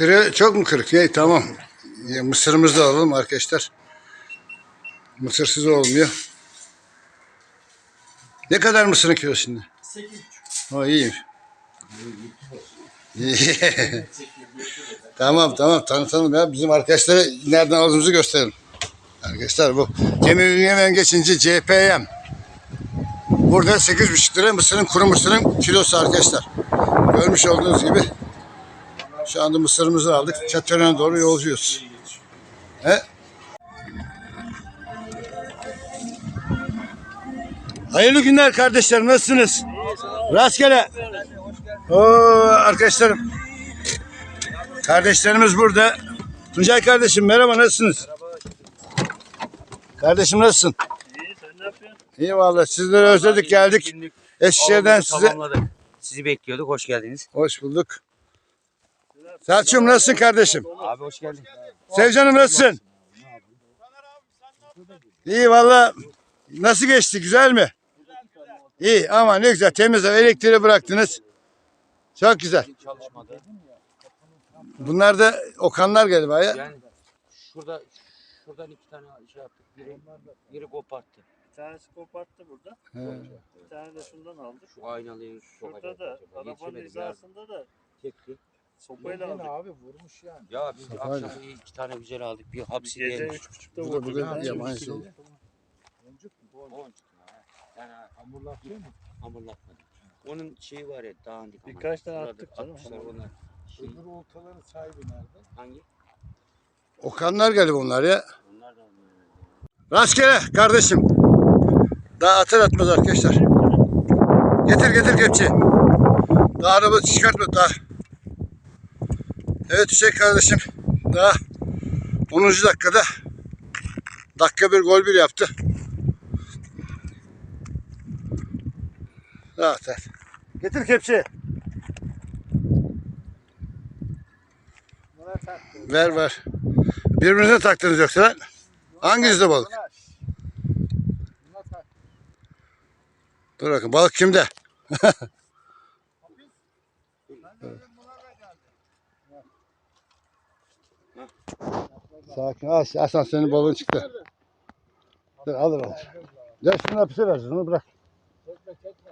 Kırı çok mu kırık? İyi tamam. Ya, mısırımızı da alalım arkadaşlar. Mısırsız olmuyor. Ne kadar mısırın kilosu şimdi? 8,5. O iyi. İyi. tamam tamam tanıtalım ya. Bizim arkadaşlara nereden aldığımızı gösterelim. Arkadaşlar bu Cemil Ünyemen geçince CPM. Burada 8,5 lira mısırın kuru mısırın kilosu arkadaşlar. Görmüş olduğunuz gibi şu anda mısırımızı aldık. Çatören'e doğru yolcuyuz. He? Hayırlı günler kardeşlerim. Nasılsınız? Rastgele. Oo arkadaşlarım. Kardeşlerimiz burada. Tuncay kardeşim merhaba nasılsınız? Kardeşim nasılsın? İyi sen ne yapıyorsun? İyi vallahi sizleri özledik geldik. Eskişehir'den size tamamladık. Sizi bekliyorduk. Hoş geldiniz. hoş bulduk. Selçuk'um nasılsın kardeşim? Abi hoş geldin. Sevcan'ım nasılsın? İyi valla. Nasıl geçti? Güzel mi? İyi ama ne güzel. Temiz hava, elektriği bıraktınız. Çok güzel. Çalışmadı. Bunlar da Okanlar galiba ya. Yani şurada şuradan iki tane şey yaptık. Biri, biri koparttı. Bir tanesi koparttı burada. He. Bir tane de şundan aldık. Şu aynalıyı Şurada da arabanın hizasında da Çekti. Sopayla aldık. abi vurmuş yani. Ya biz Safayla. akşam iki tane güzel aldık. Bir hapsi Gece diyelim. üç buçukta Bu da, bu vurduk. da yabancı şey. Boncuk mu? Boncuk. Yani Hamurlatıyor mu? hamurlatmadık. Onun şeyi var ya dandik. ama. Birkaç tane Burada attık canım. Atmışlar onlar. Şey, Öbür oltaların sahibi nerede? hangi? Okanlar galiba onlar ya. Onlar da Rastgele kardeşim. Daha atar atmaz arkadaşlar. Getir getir kepçe. Daha araba çıkartma daha. Evet Hüseyin kardeşim. Daha 10. dakikada dakika bir gol bir yaptı. Daha atar. Getir kepçe. Buna taktı. Ver ver. Birbirinize taktınız yoksa lan. Hanginizde balık? Dur bakın balık kimde? Sakin. Al, Hasan senin balığın çıktı. Dur alır alır. Gel şunu hapise ver. Onu bırak. Çekme çekme.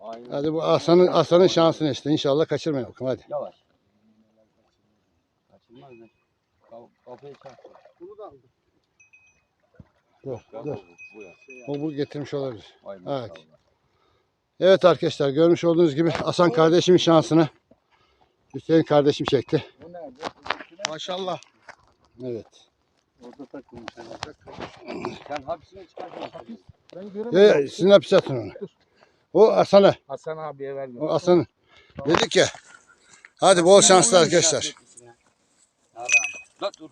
Aynen. Hadi bu Hasan'ın Hasan'ın şansını işte. İnşallah kaçırmayın bakalım hadi. Yavaş. Kaçırmaz mı? Kaf- Kafayı çarp. Bunu da aldı. Dur dur. bu, bu ya. O bu getirmiş olabilir. Ay Evet. Evet arkadaşlar görmüş olduğunuz gibi Hasan kardeşimin şansını Hüseyin kardeşim çekti. Bu nerede? Maşallah. Evet. Orada takılmış. Sen hapsini çıkartma. Ben. Ee, sizin hapise atın onu. O Hasan'a. Hasan abiye ver. O Hasan'ı. Dedik ya. Hadi bol şanslı arkadaşlar. Lan dur.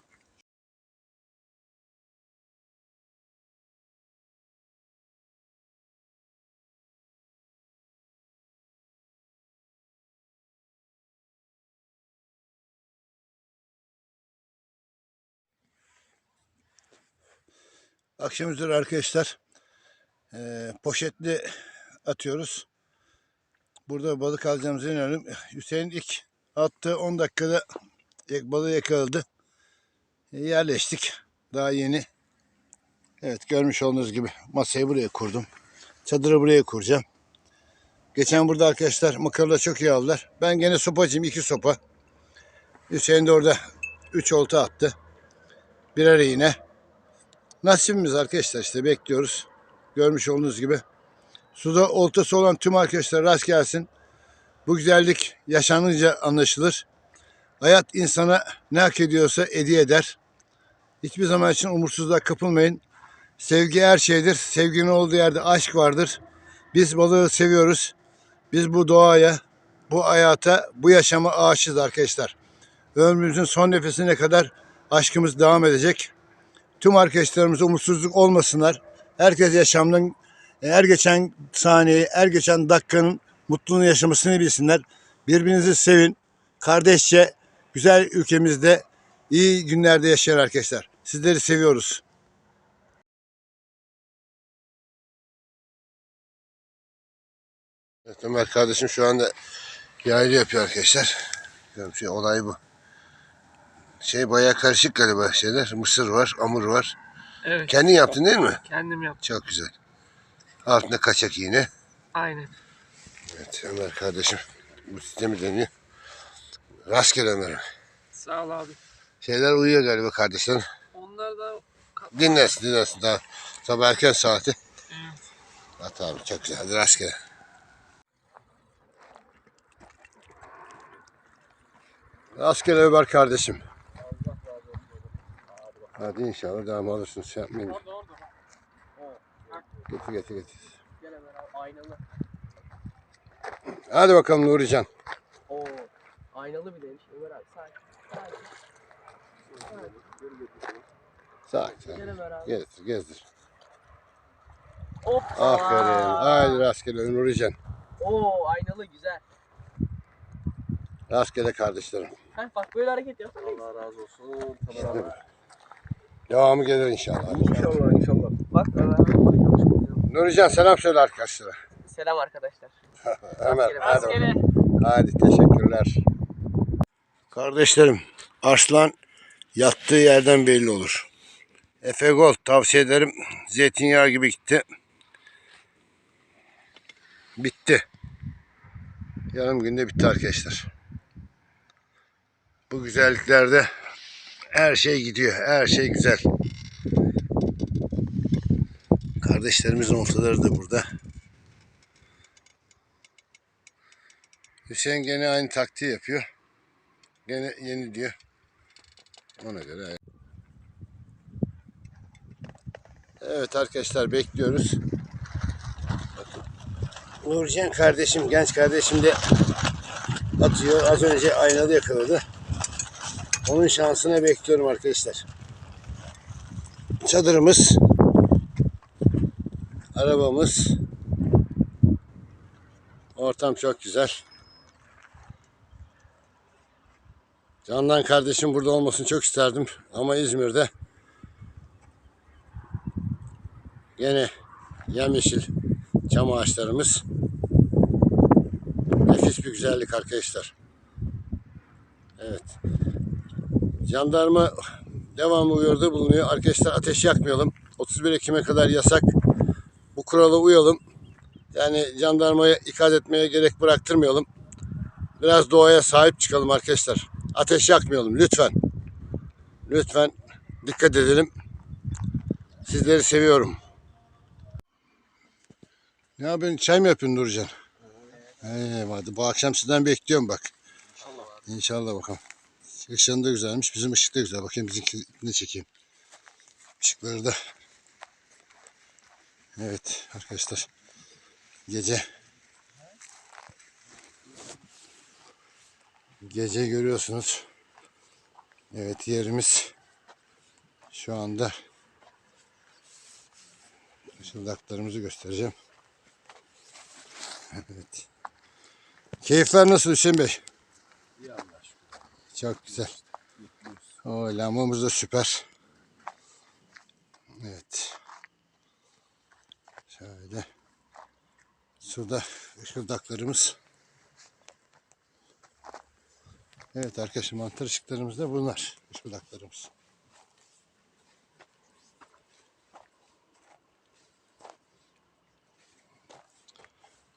Akşam üzeri arkadaşlar eee, poşetli atıyoruz. Burada balık alacağımıza inanıyorum. Hüseyin ilk attığı 10 dakikada balığı yakaladı. E, yerleştik. Daha yeni. Evet görmüş olduğunuz gibi masayı buraya kurdum. Çadırı buraya kuracağım. Geçen burada arkadaşlar makarla çok iyi aldılar. Ben gene sopacıyım. iki sopa. Hüseyin de orada 3 olta attı. Birer iğne. Nasibimiz arkadaşlar işte bekliyoruz. Görmüş olduğunuz gibi. Suda oltası olan tüm arkadaşlar rast gelsin. Bu güzellik yaşanınca anlaşılır. Hayat insana ne hak ediyorsa hediye eder. Hiçbir zaman için umursuzluğa kapılmayın. Sevgi her şeydir. Sevginin olduğu yerde aşk vardır. Biz balığı seviyoruz. Biz bu doğaya, bu hayata, bu yaşama aşığız arkadaşlar. Ömrümüzün son nefesine kadar aşkımız devam edecek. Tüm arkadaşlarımız umutsuzluk olmasınlar. Herkes yaşamın her geçen saniye, her geçen dakikanın mutluluğunu yaşamasını bilsinler. Birbirinizi sevin. Kardeşçe güzel ülkemizde iyi günlerde yaşayan arkadaşlar. Sizleri seviyoruz. Evet, Ömer kardeşim şu anda yaylı yapıyor arkadaşlar. Görüyorum Şey, olay bu. Şey bayağı karışık galiba şeyler. Mısır var, amur var. Evet, Kendin yaptın değil mi? kendim yaptım. Çok güzel. Altında kaçak iğne. Aynen. Evet Ömer kardeşim bu sistemi deniyor. Rastgele Ömer'im. Sağ ol abi. Şeyler uyuyor galiba kardeşlerin. Onlar da Dinlensin dinlensin daha sabah erken saati. Evet. At abi çok güzel hadi rastgele. Rastgele Ömer kardeşim. Hadi inşallah devam alırsın şey yapmayın. orada orada. Getir getir getir. Gel hemen abi, aynalı. Hadi bakalım Nurican. Oo, aynalı bir demiş Ömer abi. Sakin. Sakin. Gel Ömer abi. Gezdir gezdir. Hop. Aferin. Haydi rastgele Nurican. Oo, aynalı güzel. Rastgele kardeşlerim. Heh, bak böyle hareket yap. Allah razı olsun. İşte bu. Devamı gelir inşallah. İnşallah inşallah. Bak abi. Nurican selam söyle arkadaşlara. Selam arkadaşlar. Ömer hadi bakalım. Hadi teşekkürler. Kardeşlerim arslan yattığı yerden belli olur. Efe Gold tavsiye ederim. Zeytinyağı gibi gitti. Bitti. Yarım günde bitti arkadaşlar. Bu güzelliklerde her şey gidiyor. Her şey güzel. Kardeşlerimizin oltaları da burada. Hüseyin gene aynı taktiği yapıyor. Gene yeni diyor. Ona göre. Evet arkadaşlar bekliyoruz. Nurcan kardeşim, genç kardeşim de atıyor. Az önce aynalı yakaladı. Onun şansına bekliyorum arkadaşlar. Çadırımız, arabamız, ortam çok güzel. Candan kardeşim burada olmasını çok isterdim ama İzmir'de gene yemyeşil çam ağaçlarımız nefis bir güzellik arkadaşlar. Evet. Jandarma devamlı uyarıda bulunuyor. Arkadaşlar ateş yakmayalım. 31 Ekim'e kadar yasak. Bu kurala uyalım. Yani jandarmaya ikaz etmeye gerek bıraktırmayalım. Biraz doğaya sahip çıkalım arkadaşlar. Ateş yakmayalım lütfen. Lütfen dikkat edelim. Sizleri seviyorum. Ne yapıyorsun? Çay mı yapıyorsun Nurcan? Hadi bu akşam sizden bekliyorum bak. İnşallah. İnşallah bakalım. Işığın da güzelmiş. Bizim ışık da güzel. Bakayım bizimkini çekeyim. Işıkları da. Evet arkadaşlar. Gece. Gece görüyorsunuz. Evet yerimiz şu anda ışıldaklarımızı göstereceğim. Evet. Keyifler nasıl Hüseyin Bey? Çok güzel. O lambamız da süper. Evet. Şöyle. Şurada ışıldaklarımız. Evet arkadaşlar mantar ışıklarımız da bunlar. Işıldaklarımız.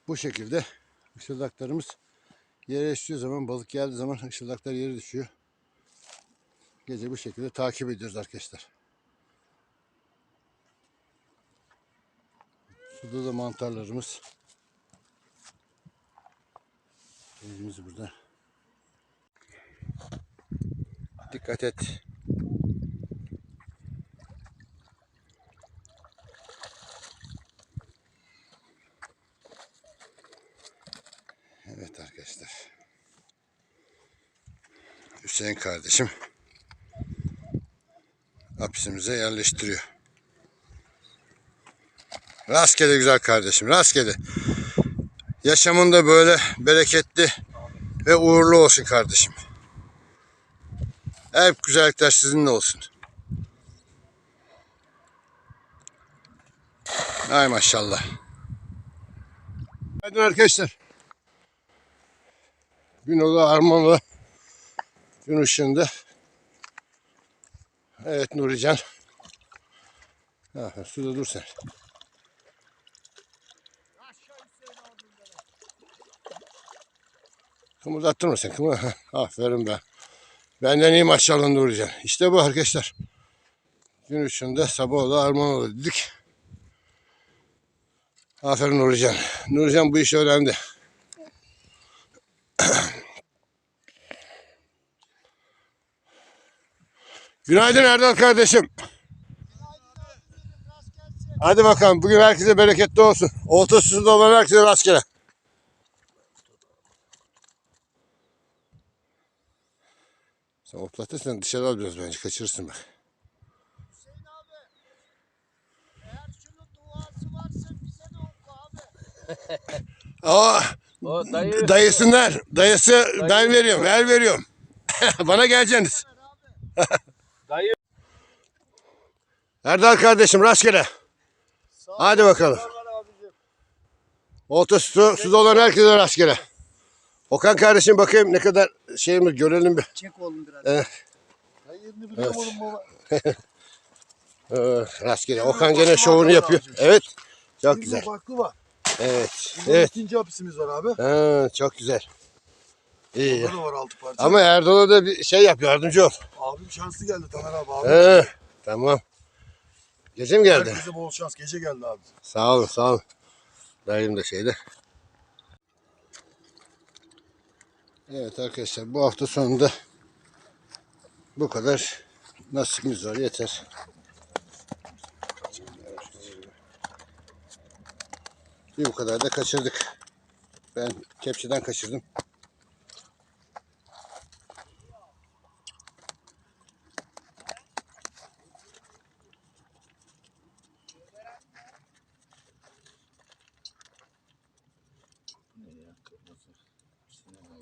Bu şekilde ışıldaklarımız yere düştüğü zaman balık geldiği zaman ışıldaklar yere düşüyor. Gece bu şekilde takip ediyoruz arkadaşlar. Suda da mantarlarımız. Elimiz burada. Dikkat et. Evet arkadaşlar. Hüseyin kardeşim hapsimize yerleştiriyor. Rastgele güzel kardeşim, rastgele. Yaşamında böyle bereketli ve uğurlu olsun kardeşim. Hep güzellikler sizinle olsun. Ay maşallah. Günaydın arkadaşlar. Günolu Armanlı gün ışığında. Evet Nurican. Ha, suda dur sen. Kımıldattırma sen. Kımı. Aferin be. Benden iyi maşallah Nurican. İşte bu arkadaşlar. Gün ışığında Sabahoğlu Armanoğlu dedik. Aferin Nurican. Nurican bu işi öğrendi. Günaydın Erdal kardeşim. Hadi bakalım bugün herkese bereketli olsun. Olta suda olan herkese rastgele. Sen oplatırsan dışarı al biraz bence kaçırırsın bak. Hüseyin abi. Eğer şunun duası varsa bize de oku abi. Aa, O dayı dayısınlar. Dayısı ben veriyorum. Ver veriyorum. Bana geleceksiniz. Erdal kardeşim rastgele. Hadi bakalım. Olta su, suda olan herkese rastgele. Okan kardeşim bakayım ne kadar şeyimiz görelim bir. Çek oğlum biraz. Evet. Ben yerini biliyorum Evet. oğlum baba. Ee, rastgele. Okan gene şovunu yapıyor. Evet. Çok güzel. baklı var. Evet. Burada Evet. ikinci hapisimiz var abi. Ha, çok güzel. İyi. Burada da var altı parça. Ama Erdal'a da bir şey yap yardımcı ol. Abim şanslı geldi Tamer abi. abi. He, tamam. Gece mi geldi? Herkese bol şans. Gece geldi abi. Sağ olun sağ olun. Dayım da şeyde. Evet arkadaşlar bu hafta sonunda bu kadar nasibimiz var yeter. Bir bu kadar da kaçırdık. Ben kepçeden kaçırdım.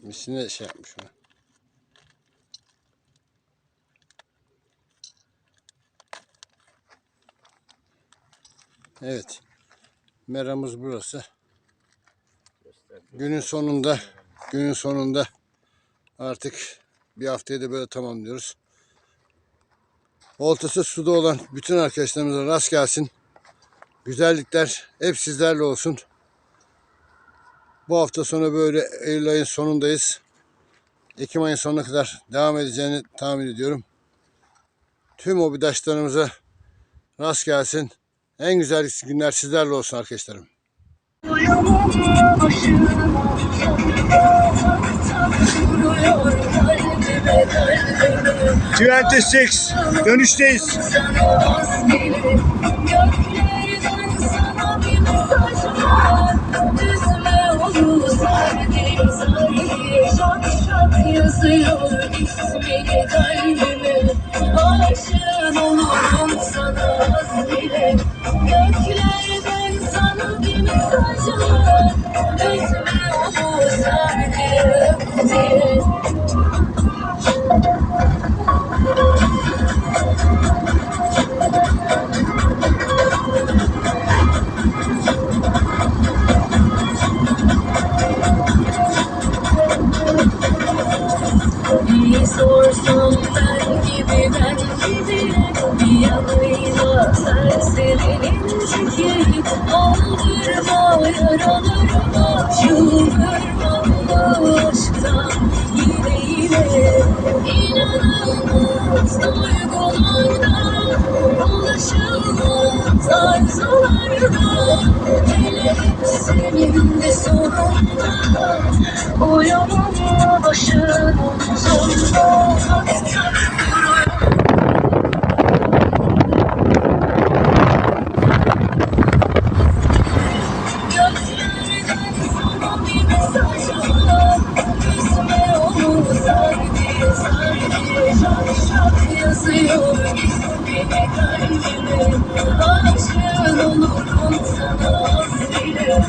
Misine şey yapmış onu. Evet. Meramız burası. Günün sonunda günün sonunda artık bir haftayı da böyle tamamlıyoruz. Oltası suda olan bütün arkadaşlarımıza rast gelsin. Güzellikler hep sizlerle olsun. Bu hafta sonu böyle Eylül ayın sonundayız. Ekim ayın sonuna kadar devam edeceğini tahmin ediyorum. Tüm hobidaşlarımıza rast gelsin. En güzel günler sizlerle olsun arkadaşlarım. 26 dönüşteyiz. Yazıyor ismini kalbime Aşığın olurum sana az bile Göklerden sana bir mesaj var Üzme o saniye diye yazıyor ismini kalbime Aşığın olurum sana az bile